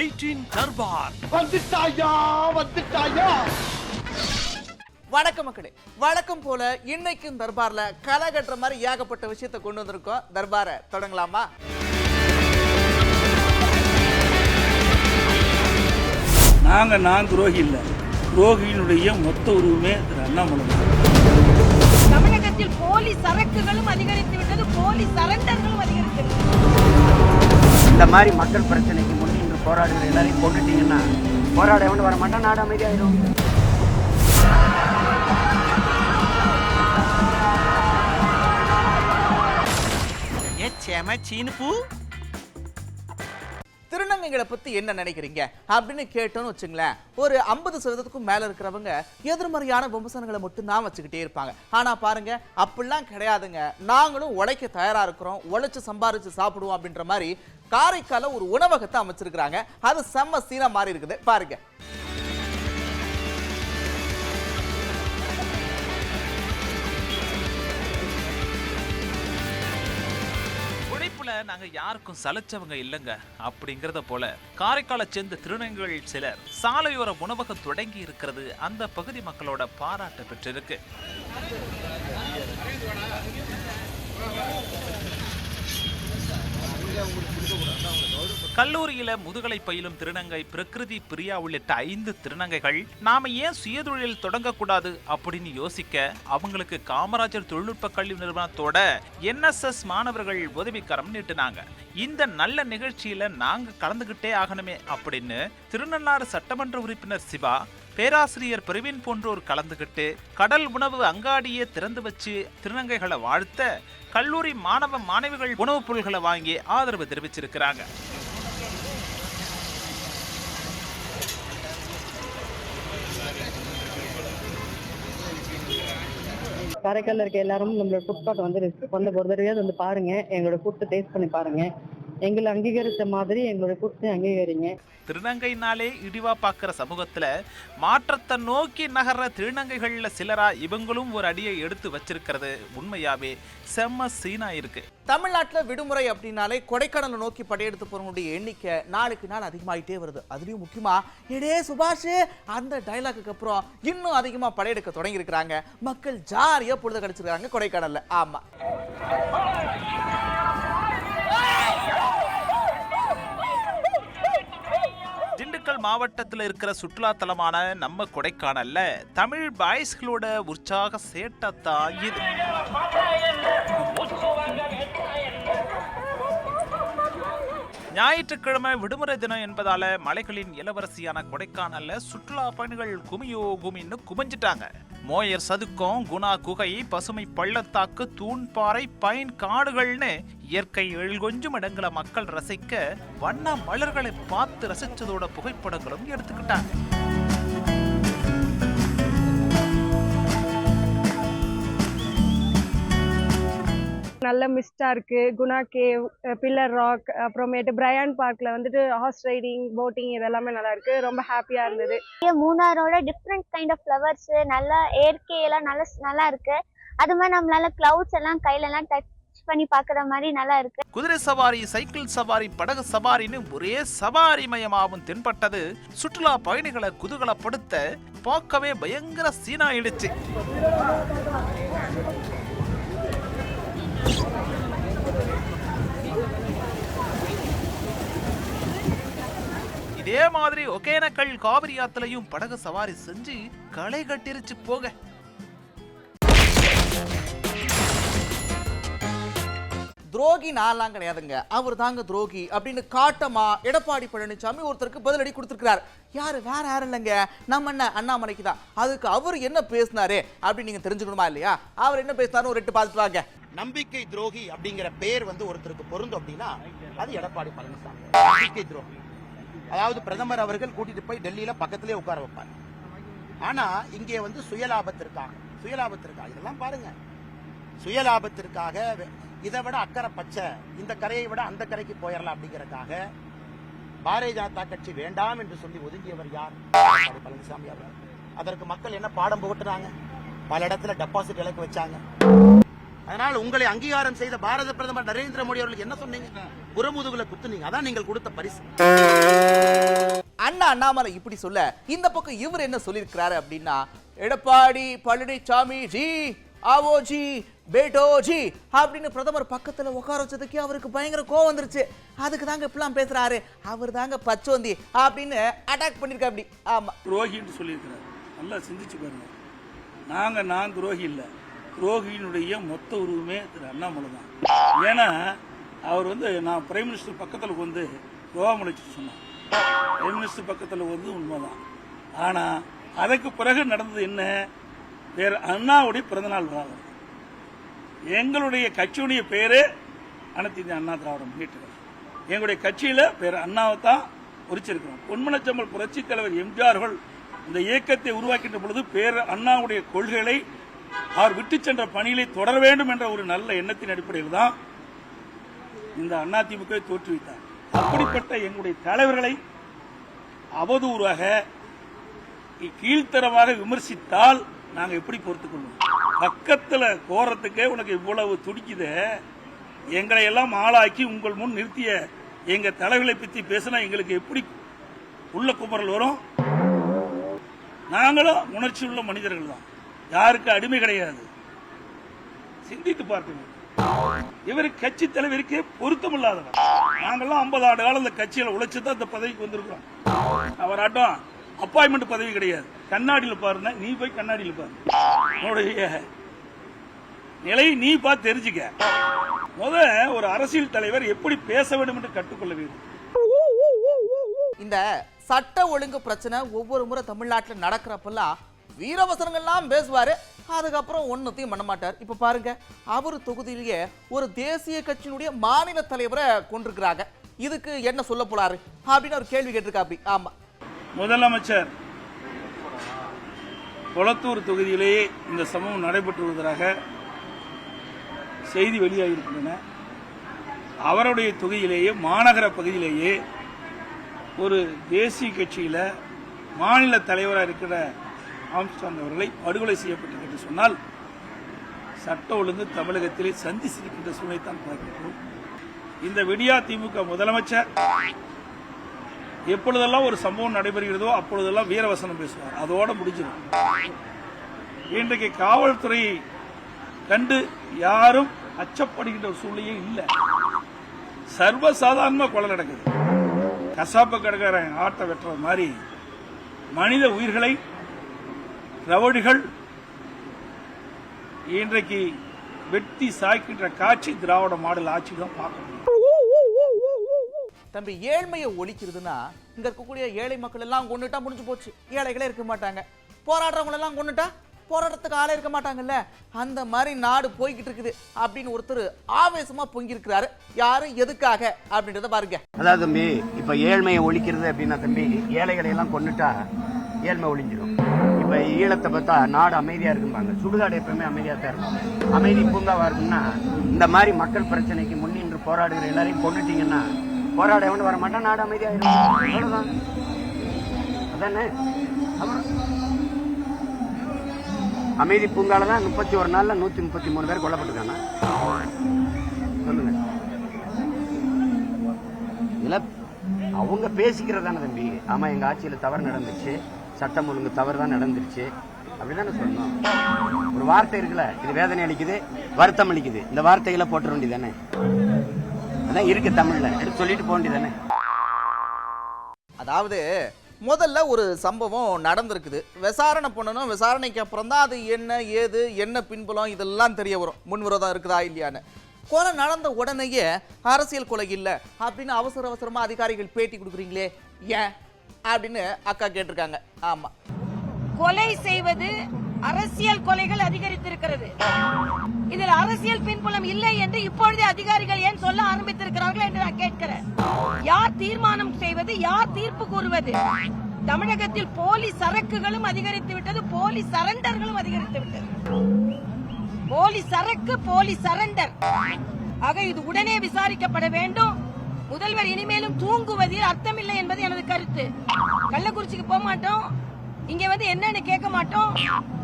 Eighteen Darbar. வந்துட்டாயா வந்துட்டாயா? வணக்கம் மக்களே. வழக்கம் போல இன்னைக்கும் தர்பார்ல களை கட்டுற மாதிரி ஏகப்பட்ட விஷயத்தை கொண்டு வந்திருக்கோம். தர்பாரை தொடங்கலாமா? நாங்க நான் துரோகி இல்லை. துரோகியினுடைய மொத்த உருவமே திரு அண்ணாமலை. தமிழகத்தில் போலி சரக்குகளும் அதிகரித்து விட்டது. போலி சரண்டர்களும் அதிகரித்து இந்த மாதிரி மக்கள் பிரச்சனைக்கு போராடுகிற எல்லாரையும் கொண்டுட்டீங்கன்னா போராட எவனு வர மாட்டான். நாடு அமைதியாயிரும். திருநங்கைகளை பத்தி என்ன நினைக்கிறீங்க? அப்படின்னு கேட்டோம்னு வச்சுங்களேன் ஒரு ஐம்பது சதவீதத்துக்கும் மேல இருக்கிறவங்க எதிர்மறையான விமர்சனங்களை மட்டும் தான் வச்சுக்கிட்டே இருப்பாங்க. ஆனா பாருங்க அப்படிலாம் கிடையாதுங்க. நாங்களும் உழைக்க தயாரா இருக்கிறோம். உழைச்சு சம்பாரிச்சு சாப்பிடுவோம் அப்படின்ற மாதிரி காரைக்கால ஒரு உணவகத்தை அமைச்சிருக்கிறாங்க. அது செம்ம சீனா மாறி இருக்குது. பாருங்க. உழைப்புல நாங்க யாருக்கும் சலைச்சவங்க இல்லைங்க. அப்படிங்கறத போல காரைக்காலை சேர்ந்த திருநங்கைகள் சிலர் சாலையோர உணவகம் தொடங்கி இருக்கிறது. அந்த பகுதி மக்களோட பாராட்டு பெற்றிருக்கு. கல்லூரியில முதுகலை பயிலும் திருநங்கை பிரகிருதி பிரியா உள்ளிட்ட ஐந்து திருநங்கைகள் நாம ஏன் சுயதொழில் தொடங்கக்கூடாது அப்படின்னு யோசிக்க அவங்களுக்கு காமராஜர் தொழில்நுட்ப கல்வி நிறுவனத்தோட என்எஸ்எஸ் மாணவர்கள் உதவிக்கரம் நீட்டினாங்க. இந்த நல்ல நிகழ்ச்சியில நாங்க கலந்துகிட்டே ஆகணுமே அப்படின்னு திருநள்ளாறு சட்டமன்ற உறுப்பினர் சிவா பேராசிரியர் பிரவீன் போன்றோர் கலந்துகிட்டு கடல் உணவு அங்காடியை திறந்து வச்சு திருநங்கைகளை வாழ்த்த கல்லூரி மாணவ மாணவிகள் உணவுப் பொருள்களை வாங்கி ஆதரவு தெரிவிச்சிருக்கிறாங்க. காரைக்கால்ல இருக்க எல்லாரும் நம்மளோட ஃபுட் கோர்ட் வந்து கொண்டு ஒரு வந்து பாருங்க. எங்களோட ஃபுட்டை டேஸ்ட் பண்ணி பாருங்க. எங்களை அங்கீகரித்த மாதிரி எங்களோட ஃபுட்டு அங்கீகரிங்க. திருநங்கைனாலே இடிவா பார்க்குற சமூகத்துல மாற்றத்தை நோக்கி நகர்ற திருநங்கைகள்ல சிலரா இவங்களும் ஒரு அடியை எடுத்து வச்சிருக்கிறது. உண்மையாவே செம்ம சீனா இருக்கு. தமிழ்நாட்டுல விடுமுறை அப்படின்னாலே கொடைக்கானலை நோக்கி படையெடுத்து போறவங்களுடைய எண்ணிக்கை நாளுக்கு நாள் அதிகமாயிட்டே வருது. அதுலயும் முக்கியமா எடே சுபாஷ் அந்த டைலாக்குக்கு அப்புறம் இன்னும் அதிகமா படையெடுக்க தொடங்கி இருக்கிறாங்க மக்கள் ஜாலியா பொழுது கடிச்சிருக்காங்க கொடைக்கானல்ல. ஆமா. நாமக்கல் மாவட்டத்தில் இருக்கிற சுற்றுலா தலமான நம்ம கொடைக்கானல்ல தமிழ் பாய்ஸ்களோட உற்சாக சேட்டத்தான் இது. ஞாயிற்றுக்கிழமை விடுமுறை தினம் என்பதால மலைகளின் இளவரசியான கொடைக்கானல்ல சுற்றுலா பயணிகள் குமியோ குமின்னு குமிஞ்சிட்டாங்க. மோயர் சதுக்கம் குணா குகை பசுமை பள்ளத்தாக்கு தூண்பாறை பைன் காடுகள்னு இயற்கை எழுகொஞ்சும் இடங்களை மக்கள் ரசிக்க வண்ண மலர்களை பார்த்து ரசிச்சதோட புகைப்படங்களும் எடுத்துக்கிட்டாங்க. நல்ல மிஸ்டா இருக்கு. குணா கேவ் பில்லர் ராக் அப்புறமேட்டு பிரையான் பார்க்ல வந்துட்டு ஹார்ஸ் ரைடிங் போட்டிங் இதெல்லாமே நல்லா இருக்கு. ரொம்ப ஹாப்பியா இருந்தது. இங்க மூணாரோட டிஃப்ரெண்ட் கைண்ட் ஆஃப் ஃப்ளவர்ஸ் நல்லா இயற்கையெல்லாம் நல்லா நல்லா இருக்கு. அது மாதிரி நம்மளால கிளவுட்ஸ் எல்லாம் கையில எல்லாம் டச் பண்ணி பாக்குற மாதிரி நல்லா இருக்கு. குதிரை சவாரி சைக்கிள் சவாரி படகு சவாரின்னு ஒரே சவாரி மயமாவும் தென்பட்டது. சுற்றுலா பயணிகளை குதூகலப்படுத்த பார்க்கவே பயங்கர சீனாயிடுச்சு இதே மாதிரி ஒகேனக்கல் காவிரி ஆத்துலயும் படகு சவாரி செஞ்சு களை கட்டிருச்சு போக. துரோகி நான்லாம் கிடையாதுங்க. அவர் தாங்க துரோகி அப்படின்னு காட்டமா எடப்பாடி பழனிசாமி ஒருத்தருக்கு பதிலடி கொடுத்திருக்கிறார். யாரு? வேற யாரும் இல்லைங்க. நம்ம என்ன அண்ணாமலைக்கு தான். அதுக்கு அவர் என்ன பேசினாரு அப்படின்னு நீங்க தெரிஞ்சுக்கணுமா இல்லையா? அவர் என்ன பேசினாரு ஒரு எட்டு பார்த்துட்டு வாங்க. நம்பிக்கை துரோகி அப்படிங்கிற பேர் வந்து ஒருத்தருக்கு பொருந்தும் அப்படின்னா அது எடப்பாடி பழனிசாமி. நம்பிக்கை துரோகி. அதாவது பிரதமர் அவர்கள் கூட்டிட்டு போய் டெல்லியில பக்கத்திலே உட்கார வைப்பார். ஆனா இங்கே வந்து சுயலாபத்திற்காக சுயலாபத்திற்காக இதெல்லாம் பாருங்க. சுயலாபத்திற்காக இதை விட அக்கறை பச்சை. இந்த கரையை விட அந்த கரைக்கு போயிடலாம் அப்படிங்கறதுக்காக பாரதிய ஜனதா கட்சி வேண்டாம் என்று சொல்லி ஒதுங்கியவர் யார்? பழனிசாமி அவர் அதற்கு மக்கள் என்ன பாடம் புகட்டுறாங்க? பல இடத்துல டெபாசிட் இலக்கு வச்சாங்க. அதனால் உங்களை அங்கீகாரம் செய்த பாரத பிரதமர் நரேந்திர மோடி அவர்களுக்கு என்ன சொன்னீங்க? புறமுதுகுல குத்துனீங்க. அதான் நீங்கள் கொடுத்த பரிசு. அண்ணாமலை இப்படி சொல்ல இந்த பக்கம் இவர் என்ன சொல்லியிருக்கிறாரு அப்படின்னா எடப்பாடி பழனிசாமி ஜி ஆவோ ஜி பேட்டோ ஜி அப்படின்னு பிரதமர் பக்கத்துல உட்கார வச்சதுக்கே அவருக்கு பயங்கர கோவம் வந்துருச்சு. அதுக்கு தாங்க இப்படிலாம் பேசுறாரு. அவர் தாங்க பச்சோந்தி அப்படின்னு அட்டாக் பண்ணிருக்கா அப்படி. ஆமா. துரோகின்னு சொல்லியிருக்கிறார். நல்லா சிந்திச்சு பாருங்க. நாங்கள் நான் துரோகி இல்லை. துரோகியினுடைய மொத்த உருவமே திரு அண்ணாமலை தான். ஏன்னா அவர் வந்து நான் பிரைம் மினிஸ்டர் பக்கத்தில் வந்து ரோகாமலைச்சு சொன்னார். பிரைம் மினிஸ்டர் பக்கத்தில் வந்து உண்மைதான். ஆனால் அதுக்கு பிறகு நடந்தது என்ன? பேர் அண்ணாவுடைய பிறந்தநாள் விழா. எங்களுடைய கட்சியுடைய பேரு அனைத்து இந்திய அண்ணா திராவிட முன்னேற்ற எங்களுடைய கட்சியில் பேர் அண்ணாவை தான் உரிச்சிருக்கிறோம் பொன்மனச்சம்பல் புரட்சி தலைவர் எம்ஜிஆர்கள் இந்த இயக்கத்தை உருவாக்கின்ற பொழுது பேர் அண்ணாவுடைய கொள்கைகளை அவர் விட்டு சென்ற பணிகளை தொடர வேண்டும் என்ற ஒரு நல்ல எண்ணத்தின் அடிப்படையில் தான் இந்த அதிமுக தோற்றுவித்தார். அப்படிப்பட்ட எங்களுடைய தலைவர்களை அவதூறாக கீழ்த்தரமாக விமர்சித்தால் நாங்க எப்படி பொறுத்துக்கொள்வோம் பக்கத்தில் பக்கத்துல கோரத்துக்கே உனக்கு இவ்வளவு துடிக்குது. எங்களை எல்லாம் ஆளாக்கி உங்கள் முன் நிறுத்திய எங்க தலைவர்களை பத்தி பேசினா எங்களுக்கு எப்படி உள்ள குமரல் வரும்? நாங்களும் உணர்ச்சி உள்ள மனிதர்கள் தான் யாருக்கு அடிமை கிடையாது. சிந்தித்து பார்க்கணும் இவர் கட்சி தலைவருக்கு பொருத்தமில்லாதவர். நாங்கெல்லாம் ஐம்பது ஆண்டு காலம் இந்த கட்சியில உழைச்சு தான் இந்த பதவிக்கு வந்திருக்கிறோம். அவராட்டம் அப்பாயின்மெண்ட் பதவி கிடையாது. கண்ணாடியில் பாருங்க நீ போய் கண்ணாடியில் பாரு. உன்னுடைய நிலை நீ பார்த்து தெரிஞ்சுக்க. முத ஒரு அரசியல் தலைவர் எப்படி பேச வேண்டும் என்று கற்றுக்கொள்ள வேண்டும். இந்த சட்ட ஒழுங்கு பிரச்சனை ஒவ்வொரு முறை தமிழ்நாட்டில் நடக்கிறப்பெல்லாம் வீரவசனங்கள்லாம் பேசுவார். அதுக்கப்புறம் ஒன்றுத்தையும் பண்ண மாட்டார். இப்போ பாருங்க அவர் தொகுதியிலேயே ஒரு தேசிய கட்சியினுடைய மாநில தலைவரை கொண்டிருக்கிறாங்க. இதுக்கு என்ன சொல்ல போறாரு? அப்படின்னு ஒரு கேள்வி கேட்டிருக்கா அப்படி ஆமா. முதலமைச்சர் கொளத்தூர் தொகுதியிலேயே இந்த சம்பவம் நடைபெற்று வருவதாக செய்தி வெளியாகியிருக்கின்றன. அவருடைய தொகுதியிலேயே மாநகர பகுதியிலேயே ஒரு தேசிய கட்சியில் மாநில தலைவராக இருக்கிற ஆம்ஸ்டாங் அவர்களை படுகொலை செய்யப்பட்டது என்று சொன்னால் சட்ட ஒழுங்கு தமிழகத்திலே சந்திச்சிருக்கின்ற சிரிக்கின்ற தான் பார்க்கிறோம். இந்த விடியா திமுக முதலமைச்சர் எப்பொழுதெல்லாம் ஒரு சம்பவம் நடைபெறுகிறதோ அப்பொழுதெல்லாம் வீரவசனம் பேசுவார். அதோட முடிஞ்சிடும். இன்றைக்கு காவல்துறையை கண்டு யாரும் அச்சப்படுகின்ற ஒரு சூழ்நிலையே இல்லை. சர்வசாதாரணமாக கொலை நடக்குது. கசாப்பு கடைக்காரன் ஆட்டை வெட்டுற மாதிரி மனித உயிர்களை ரவடிகள் இன்றைக்கு வெட்டி சாய்க்கின்ற காட்சி திராவிட மாடல் ஆட்சி தான் பார்க்க முடியும். தம்பி ஏழ்மையை ஒழிக்கிறதுனா இங்க இருக்கக்கூடிய ஏழை மக்கள் எல்லாம் கொண்டுட்டா முடிஞ்சு போச்சு. ஏழைகளே இருக்க மாட்டாங்க. போராடுறவங்க எல்லாம் கொண்டுட்டா போராட்டத்துக்கு ஆளே இருக்க மாட்டாங்கல்ல? அந்த மாதிரி நாடு போய்கிட்டு இருக்குது அப்படின்னு ஒருத்தர் ஆவேசமா பொங்கி இருக்கிறாரு யாரு எதுக்காக அப்படின்றத பாருங்க. அதாவது தம்பி இப்ப ஏழ்மையை ஒழிக்கிறது அப்படின்னா தம்பி ஏழைகளை எல்லாம் கொண்டுட்டா ஏழ்மை ஒழிஞ்சிடும் இப்போ ஈழத்தை பார்த்தா நாடு அமைதியாக இருக்கும்பாங்க. சுடுகாடு எப்பவுமே அமைதியாக தான் இருக்கும். அமைதி பூங்காவாக இருக்கும்னா இந்த மாதிரி மக்கள் பிரச்சனைக்கு முன்னின்று போராடுகிற எல்லாரையும் கொண்டுட்டீங்கன்னா போராட எவனும் வர மாட்டான் நாடு அமைதியாக அவ்வளவுதான். அதானே? அப்புறம் அமைதி பூங்கால தான் முப்பத்தி ஒரு நாளில் நூற்றி முப்பத்தி மூணு பேர் கொல்லப்பட்டிருக்காங்க. சொல்லுங்க. இதில் அவங்க பேசிக்கிறதான தம்பி. ஆமாம் எங்கள் ஆட்சியில் தவறு நடந்துச்சு. சட்டம் ஒழுங்கு தவறு தான் நடந்துருச்சு. அப்படிதானே சொல்லணும். ஒரு வார்த்தை இருக்குல்ல இது வேதனை அளிக்குது வருத்தம் அளிக்குது. இந்த வார்த்தைகளை போட்டுற வேண்டியதானே அதான் இருக்கு தமிழ்ல. எடுத்து சொல்லிட்டு போக வேண்டியதானே அதாவது முதல்ல ஒரு சம்பவம் நடந்திருக்குது. விசாரணை பண்ணணும். விசாரணைக்கு அப்புறம் தான் அது என்ன ஏது என்ன பின்புலம் இதெல்லாம் தெரிய வரும். முன்விரோதம் இருக்குதா இல்லையான்னு. கொலை நடந்த உடனேயே அரசியல் கொலை இல்லை அப்படின்னு அவசர அவசரமாக அதிகாரிகள் பேட்டி கொடுக்குறீங்களே? ஏன்? அப்படின்னு அக்கா கேட்டிருக்காங்க. ஆமா. கொலை செய்வது அரசியல் கொலைகள் அதிகரித்திருக்கிறது. இதில் அரசியல் பின்புலம் இல்லை என்று இப்பொழுதே அதிகாரிகள் ஏன் சொல்ல ஆரம்பித்திருக்கிறார்கள் என்று நான் கேட்கிறேன். யார் தீர்மானம் செய்வது யார் தீர்ப்பு கூறுவது? தமிழகத்தில் போலி சரக்குகளும் அதிகரித்து விட்டது போலி சரண்டர்களும் அதிகரித்து விட்டது. போலி சரக்கு போலி சரண்டர். ஆக இது உடனே விசாரிக்கப்பட வேண்டும். முதல்வர் இனிமேலும் தூங்குவதில் அர்த்தமில்லை என்பது எனது கருத்து. கள்ளக்குறிச்சிக்கு போக மாட்டோம். இங்க வந்து என்னன்னு கேட்க மாட்டோம்.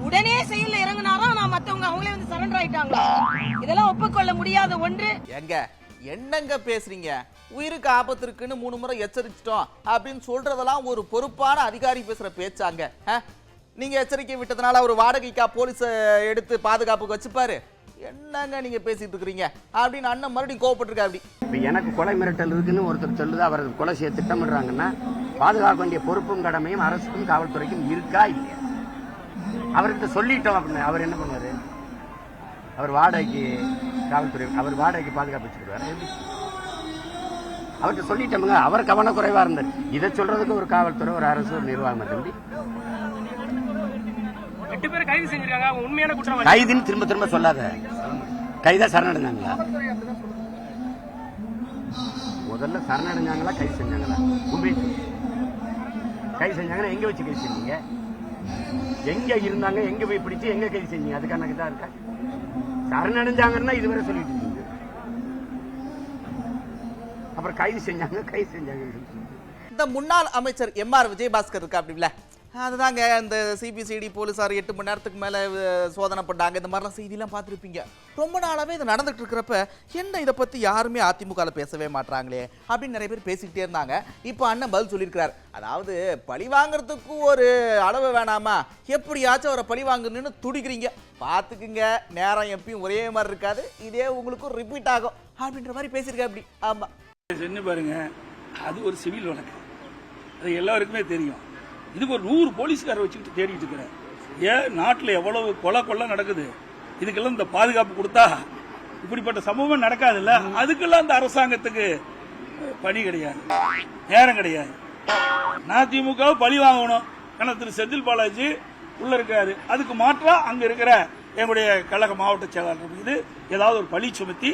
உடனே செயல்ல இறங்குனாரோ? நான் மத்தவங்க அவங்களே வந்து சரண்டர் ஆயிட்டாங்க இதெல்லாம் ஒப்புக்கொள்ள முடியாத ஒன்று. எங்க என்னங்க பேசுறீங்க? உயிருக்கு ஆபத்து இருக்குன்னு மூணு முறை எச்சரிச்சிட்டோம் அப்படின்னு சொல்றதெல்லாம் ஒரு பொறுப்பான அதிகாரி பேசுற பேச்சாங்க. நீங்க எச்சரிக்கை விட்டதுனால அவர் வாடகைக்கா போலீஸ எடுத்து பாதுகாப்புக்கு வச்சுப்பாரு. என்னங்க நீங்க பேசிட்டு இருக்கிறீங்க? அப்படின்னு அண்ணன் மறுபடியும் கோவப்பட்டிருக்கா அப்படி. இப்போ எனக்கு கொலை மிரட்டல் இருக்குன்னு ஒருத்தர் சொல்லுது அவர் கொலை செய்ய திட்டமிடுறாங்கன்னா பாதுகாக்க வேண்டிய பொறுப்பும் கடமையும் அரசுக்கும் காவல்துறைக்கும் இருக்கா இல்லையா? அவர்கிட்ட சொல்லிட்டோம் அப்படின்னு அவர் என்ன பண்ணுவார்? அவர் வாடகைக்கு காவல்துறை அவர் வாடகைக்கு பாதுகாப்பு வச்சுக்கிறாரு அவர்கிட்ட சொல்லிட்டோமுங்க அவர் கவனக்குறைவாக இருந்தார் இதை சொல்றதுக்கு ஒரு காவல்துறை ஒரு அரசு ஒரு நிர்வாகம் தம்பி எட்டு பேர் கைது செஞ்சிருக்காங்க. அவங்க உண்மையான குற்றவாளி. கைதுன்னு திரும்ப திரும்ப சொல்லாத. கைதா சரணடைஞ்சாங்களா? முதல்ல சரணடைஞ்சாங்களா கைது செஞ்சாங்களா? உண்மை. கைது செஞ்சாங்கன்னா எங்க வச்சு கைது செஞ்சீங்க? எங்க இருந்தாங்க எங்க போய் பிடிச்சு எங்க கைது செஞ்சீங்க? அதுக்கான இதா இருக்கா? சரணடைஞ்சாங்கன்னா இதுவரை சொல்லிட்டு இருக்கீங்க அப்புறம் கைது செஞ்சாங்க கைது செஞ்சாங்க இந்த முன்னாள் அமைச்சர் எம்ஆர் விஜயபாஸ்கர் இருக்கா அப்படிங்களா அதுதாங்க இந்த சிபிசிடி போலீஸார் எட்டு மணி நேரத்துக்கு மேலே சோதனை பண்ணாங்க இந்த மாதிரிலாம் செய்திலாம் பார்த்துருப்பீங்க. ரொம்ப நாளாகவே இது நடந்துட்டு இருக்கிறப்ப என்ன இதை பற்றி யாருமே அதிமுகவில் பேசவே மாட்றாங்களே அப்படின்னு நிறைய பேர் பேசிக்கிட்டே இருந்தாங்க. இப்போ அண்ணன் பதில் சொல்லியிருக்கிறார். அதாவது பழி வாங்குறதுக்கு ஒரு அளவு வேணாமா? எப்படியாச்சும் அவரை பழி வாங்கணும்னு துடிக்கிறீங்க. பார்த்துக்குங்க நேரம் எப்பயும் ஒரே மாதிரி இருக்காது. இதே உங்களுக்கும் ரிப்பீட் ஆகும் அப்படின்ற மாதிரி பேசியிருக்கேன் அப்படி. ஆமாம் என்ன பாருங்க அது ஒரு சிவில் வழக்கு. அது எல்லாருக்குமே தெரியும். இதுக்கு ஒரு நூறு போலீஸ்காரை வச்சுக்கிட்டு தேடிட்டு இருக்கிறேன் ஏன் நாட்டில் எவ்வளவு கொலை கொள்ளை நடக்குது? இதுக்கெல்லாம் இந்த பாதுகாப்பு கொடுத்தா இப்படிப்பட்ட சம்பவம் நடக்காதுல்ல? அதுக்கெல்லாம் இந்த அரசாங்கத்துக்கு பணி கிடையாது. நேரம் கிடையாது. நான் திமுக பழி வாங்கணும். ஆனால் திரு செந்தில் பாலாஜி உள்ள இருக்காரு. அதுக்கு மாற்றா அங்க இருக்கிற எங்களுடைய கழக மாவட்ட செயலாளர் மீது ஏதாவது ஒரு பழி சுமத்தி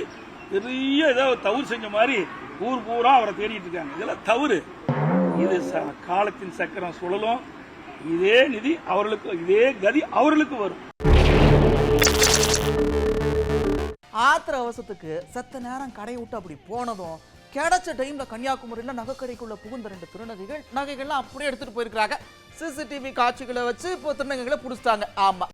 பெரிய ஏதாவது தவறு செஞ்ச மாதிரி ஊர் பூரா அவரை தேடிட்டு இருக்காங்க. இதெல்லாம் தவறு. இது ச- காலத்தின் சக்கரம் சுழலும். இதே நிதி அவர்களுக்கு இதே கதி அவர்களுக்கு வரும். ஆத்திர அவசரத்துக்கு சத்த நேரம் கடை விட்டு அப்படி போனதும் கிடைச்ச டைம்ல கன்னியாகுமரியில நகைக்கடைக்குள்ள புகுந்த ரெண்டு திருநகைகள் நகைகள்லாம் அப்படியே எடுத்துட்டு போயிருக்காங்க சிசிடிவி காட்சிகளை வச்சு இப்போ திருநங்கைகளை புடிச்சிட்டாங்க. ஆமா.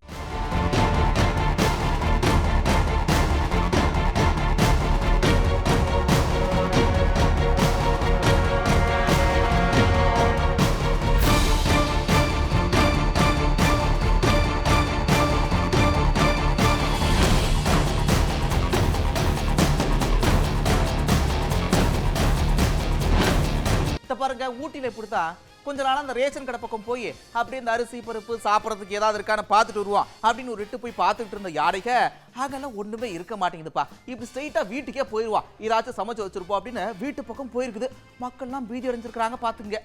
ஊட்டியில இப்படித்தான் கொஞ்ச நாளாக அந்த ரேஷன் கடை பக்கம் போய் அப்படியே இந்த அரிசி பருப்பு சாப்பிட்றதுக்கு ஏதாவது இருக்கான்னு பார்த்துட்டு வருவோம் அப்படின்னு ஒரு இட்டு போய் பார்த்துட்டு இருந்த யாரைக அங்கெல்லாம் ஒன்றுமே இருக்க மாட்டேங்குதுப்பா. இப்படி ஸ்ட்ரெயிட்டாக வீட்டுக்கே போயிடுவான் ஏதாச்சும் சமைச்சு வச்சிருப்போம் அப்படின்னு வீட்டு பக்கம் போயிருக்குது. மக்கள்லாம் பீதி அடைஞ்சிருக்கிறாங்க பார்த்துங்க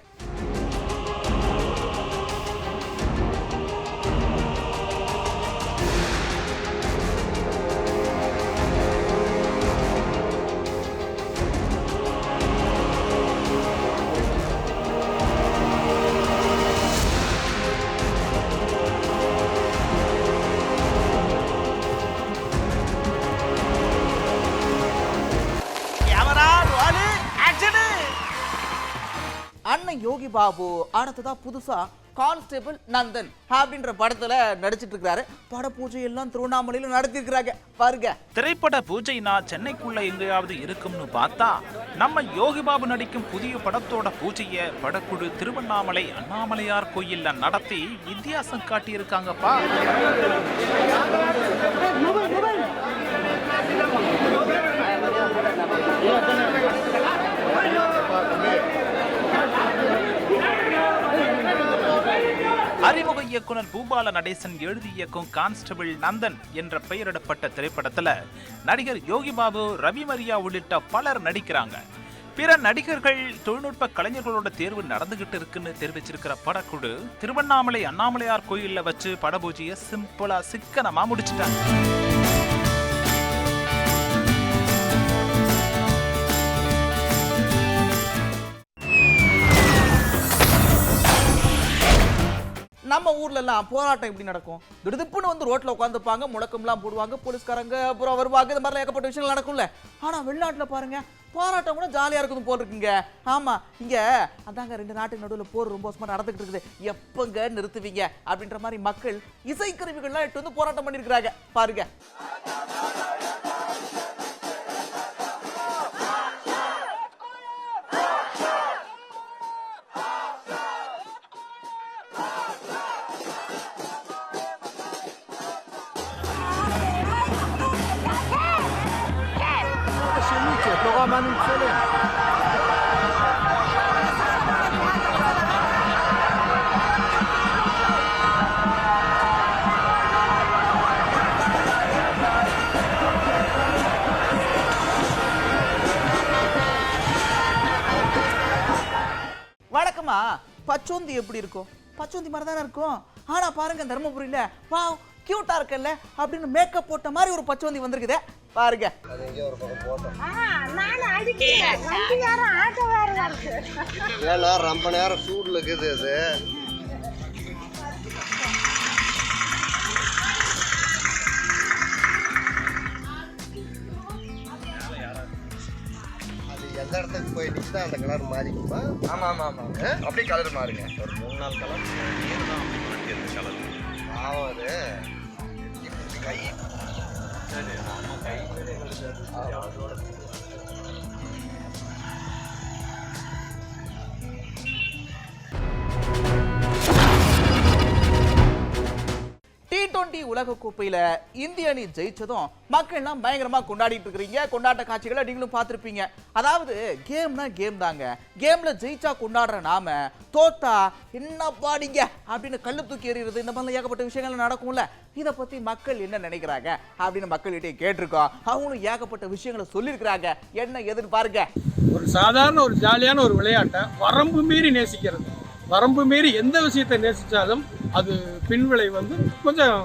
அண்ணன் யோகி பாபு? அடுத்ததா புதுசா கான்ஸ்டபிள் நந்தன் அப்படின்ற படத்துல நடிச்சிட்டு இருக்காரு பட பூஜை எல்லாம் திருவண்ணாமலையில நடத்தி இருக்கிறாங்க பாருங்க. திரைப்பட பூஜைனா சென்னைக்குள்ள எங்கேயாவது இருக்கும்னு பார்த்தா நம்ம யோகி பாபு நடிக்கும் புதிய படத்தோட பூஜையை படக்குழு திருவண்ணாமலை அண்ணாமலையார் கோயில்ல நடத்தி வித்தியாசம் காட்டியிருக்காங்கப்பா. இயக்குனர் பூபால நடேசன் எழுதி இயக்கும் கான்ஸ்டபிள் நந்தன் என்ற பெயரிடப்பட்ட திரைப்படத்துல நடிகர் யோகி பாபு ரவி மரியா உள்ளிட்ட பலர் நடிக்கிறாங்க. பிற நடிகர்கள் தொழில்நுட்ப கலைஞர்களோட தேர்வு நடந்துகிட்டு இருக்குன்னு தெரிவிச்சிருக்கிற படக்குழு திருவண்ணாமலை அண்ணாமலையார் கோயில்ல வச்சு படபூஜையை சிம்பிளா சிக்கனமா முடிச்சிட்டாங்க. நம்ம ஊர்ல எல்லாம் போராட்டம் எப்படி நடக்கும்? திடுதிப்புன்னு வந்து ரோட்ல உட்காந்துப்பாங்க முழக்கம்லாம் போடுவாங்க போலீஸ்காரங்க அப்புறம் வருவாங்க இந்த மாதிரிலாம் ஏகப்பட்ட விஷயங்கள் நடக்கும்ல. ஆனா வெளிநாட்டுல பாருங்க போராட்டம் கூட ஜாலியா இருக்குது போல் இருக்குங்க ஆமா இங்க அதாங்க ரெண்டு நாட்டுக்கு நடுவில் போர் ரொம்ப வருஷமா நடந்துகிட்டு இருக்குது. எப்பங்க நிறுத்துவீங்க? அப்படின்ற மாதிரி மக்கள் இசைக்கருவிகள்லாம் எட்டு வந்து போராட்டம் பண்ணிருக்கிறாங்க பாருங்க. வழக்கமா? பச்சோந்தி எப்படி இருக்கும்? பச்சோந்தி மாதிரி தானே இருக்கும். ஆனா பாருங்க தருமபுரியில வா கியூட்டா இருக்கல்ல அப்படின்னு மேக்கப் போட்ட மாதிரி ஒரு பச்சோந்தி வந்திருக்குதே. பாருங்க. ஏன்னா ரொம்ப நேரம் சூடுல இருக்குது அது. அது எந்த இடத்துக்கு போய் நிச்சா அந்த கலர் மாறிக்குமா? ஆமா ஆமா ஆமா அப்படியே கலர் மாறுங்க. ஒரு மூணு நாள் கலர் பாவம் அது. கை. 每一个那个是两万多的 டுவெண்டி உலக கோப்பையில இந்திய அணி ஜெயிச்சதும் மக்கள் எல்லாம் பயங்கரமா கொண்டாடிட்டு இருக்கிறீங்க. கொண்டாட்ட காட்சிகளை நீங்களும் பார்த்துருப்பீங்க. அதாவது கேம்னா கேம் தாங்க. கேம்ல ஜெயிச்சா கொண்டாடுற நாம தோத்தா என்ன பாடிங்க அப்படின்னு கல்லு தூக்கி எறிகிறது இந்த மாதிரிலாம் ஏகப்பட்ட விஷயங்கள் நடக்கும்ல. இதை பத்தி மக்கள் என்ன நினைக்கிறாங்க அப்படின்னு மக்கள்கிட்டே கேட்டிருக்கோம். அவங்களும் ஏகப்பட்ட விஷயங்களை சொல்லியிருக்கிறாங்க. என்ன எதுன்னு பாருங்க. ஒரு சாதாரண ஒரு ஜாலியான ஒரு விளையாட்டை வரம்பு மீறி நேசிக்கிறது. வரம்பு மீறி எந்த விஷயத்தை நேசிச்சாலும் அது பின்விளை வந்து கொஞ்சம்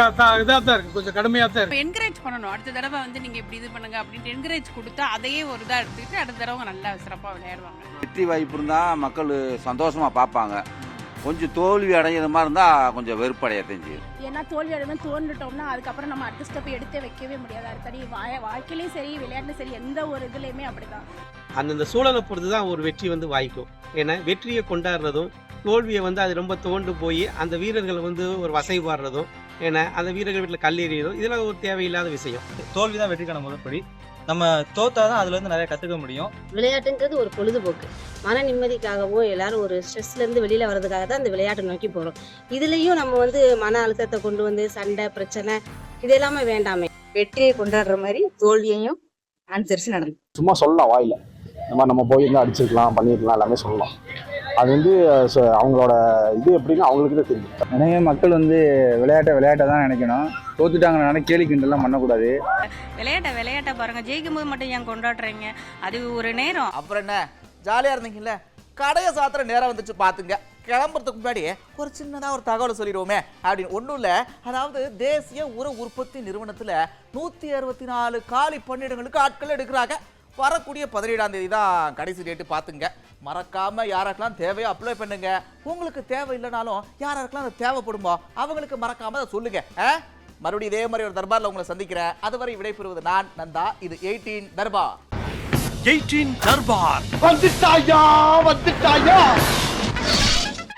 இதாக தான் இருக்கு. கொஞ்சம் கடுமையாக தான் இருக்கு. என்கரேஜ் பண்ணணும். அடுத்த தடவை வந்து நீங்க இப்படி இது பண்ணுங்க அப்படின்ட்டு என்கரேஜ் கொடுத்தா அதையே ஒரு இதா எடுத்துக்கிட்டு அடுத்த தடவை நல்லா சிறப்பா விளையாடுவாங்க. வெற்றி வாய்ப்பு இருந்தால் மக்கள் சந்தோஷமாக பார்ப்பாங்க. கொஞ்சம் தோல்வி அடைகிற மாதிரி இருந்தால் கொஞ்சம் வெறுப்படைய தெரிஞ்சு ஏன்னா தோல்வி அடைந்து தோண்டுட்டோம்னா அதுக்கப்புறம் நம்ம அடுத்த ஸ்டெப் எடுத்து வைக்கவே முடியாது. அடுத்தடி வாழ்க்கையிலையும் சரி விளையாட்டுலையும் சரி எந்த ஒரு இதுலையுமே அப்படிதான். அந்தந்த சூழலை பொறுத்து தான் ஒரு வெற்றி வந்து வாய்க்கும். ஏன்னா வெற்றியை கொண்டாடுறதும் தோல்வியை வந்து அது ரொம்ப தோண்டு போய் அந்த வீரர்களை வந்து ஒரு வசைபாடுறதும் ஏன்னா அந்த வீரர்கள் வீட்டில் கல்லெறியதும் இதெல்லாம் ஒரு தேவையில்லாத விஷயம். தோல்வி தான் வெற்றிக்கான முதற்படி நம்ம தோத்தாதான் அதுல இருந்து நிறைய கத்துக்க முடியும். விளையாட்டுன்றது ஒரு பொழுதுபோக்கு. மன நிம்மதிக்காகவும் எல்லாரும் ஒரு ஸ்ட்ரெஸ்ல இருந்து வெளியில வர்றதுக்காக தான் இந்த விளையாட்டை நோக்கி போறோம். இதுலயும் நம்ம வந்து மன அழுத்தத்தை கொண்டு வந்து சண்டை பிரச்சனை இது எல்லாமே வேண்டாமே. வெற்றியை கொண்டாடுற மாதிரி தோல்வியையும் அனுசரிச்சு நடந்து. சும்மா சொல்லலாம் வாயில. இந்த மாதிரி நம்ம போயிருந்தா அடிச்சிருக்கலாம் பண்ணிருக்கலாம் எல்லாமே சொல்லலாம். அது வந்து அவங்களோட இது எப்படின்னு அவங்களுக்கு தான் தெரியும். நிறைய மக்கள் வந்து விளையாட்டை விளையாட்டை தான் நினைக்கணும். தோத்துட்டாங்கனால கேலி கிண்டல்லாம் பண்ணக்கூடாது. விளையாட்டை விளையாட்டை பாருங்க ஜெயிக்கும் போது மட்டும் ஏன் கொண்டாடுறீங்க? அது ஒரு நேரம். அப்புறம் என்ன? ஜாலியா இருந்தீங்கல்ல? கடையை சாத்திர நேரம் வந்துச்சு பாத்துங்க. கிளம்புறதுக்கு முன்னாடி ஒரு சின்னதா ஒரு தகவல் சொல்லிடுவோமே அப்படின்னு. ஒண்ணும் இல்ல. அதாவது தேசிய உர உற்பத்தி நிறுவனத்துல நூத்தி அறுபத்தி நாலு காலி பணியிடங்களுக்கு ஆட்கள் எடுக்கிறாங்க. வரக்கூடிய பதினேழாம் தேதி தான் கடைசி டேட்டு பாத்துங்க. மறக்காம யாருக்கெல்லாம் தேவையோ அப்ளை பண்ணுங்க. உங்களுக்கு தேவை இல்லைனாலும் யாருக்கெல்லாம் அது தேவைப்படுமோ அவங்களுக்கு மறக்காம அதை சொல்லுங்க. ஆ? மறுபடியும் இதே மாதிரி ஒரு தர்பார்ல உங்களை சந்திக்கிறேன். அதுவரை விடைபெறுவது நான் நந்தா. இது எயிட்டீன் தர்பார். எயிட்டீன் தர்பார். வந்துட்டாயா? வந்துட்டாயா?